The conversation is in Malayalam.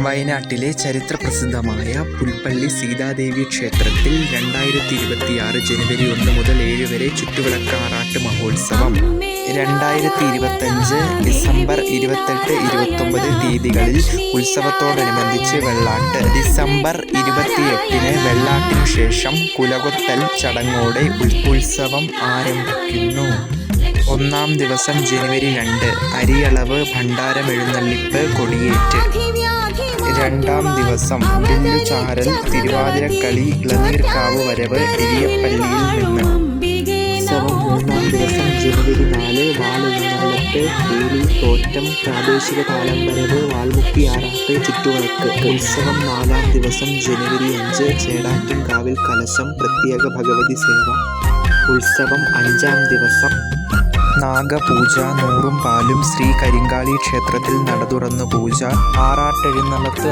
വയനാട്ടിലെ ചരിത്രപ്രസിദ്ധമായ പുൽപ്പള്ളി സീതാദേവി ക്ഷേത്രത്തിൽ രണ്ടായിരത്തി ഇരുപത്തിയാറ് ജനുവരി ഒന്ന് മുതൽ ഏഴ് വരെ ചുറ്റുവിളക്ക് ആറാട്ട് മഹോത്സവം. രണ്ടായിരത്തി ഇരുപത്തഞ്ച് ഡിസംബർ ഇരുപത്തെട്ട് ഇരുപത്തൊമ്പത് തീയതികളിൽ ഉത്സവത്തോടനുബന്ധിച്ച് വെള്ളാട്ട്. ഡിസംബർ ഇരുപത്തിയെട്ടിന് വെള്ളാട്ടിനു ശേഷം കുലകൊത്തൽ ചടങ്ങോടെ ഉത്സവം ആരംഭിക്കുന്നു. ഒന്നാം ദിവസം ജനുവരി രണ്ട് അരിയളവ് ഭണ്ഡാരം എഴുന്നള്ളിപ്പ് കൊടിയേറ്റ്. രണ്ടാം ദിവസം ചാരൽ തിരുവാതിരക്കളി ഇളനീർക്കാവ് വരവ് എരിയപ്പള്ളിയിൽ നിന്ന്. മൂന്നാം തോറ്റം പ്രാദേശിക താലം വരവ് വാൽമുക്കി ആറാട്ട് ചുറ്റുവിളക്ക്. ഉത്സവം നാലാം ദിവസം ജനുവരി അഞ്ച് ചേടാറ്റുംകാവിൽ കലശം പ്രത്യേക ഭഗവതി സേവ. ഉത്സവം അഞ്ചാം ദിവസം നാഗപൂജ നൂറും പാലും ശ്രീ കരിങ്കാളി ക്ഷേത്രത്തിൽ നടതുറന്ന് പൂജ. ആറാട്ടെഴുന്നള്ളത്ത്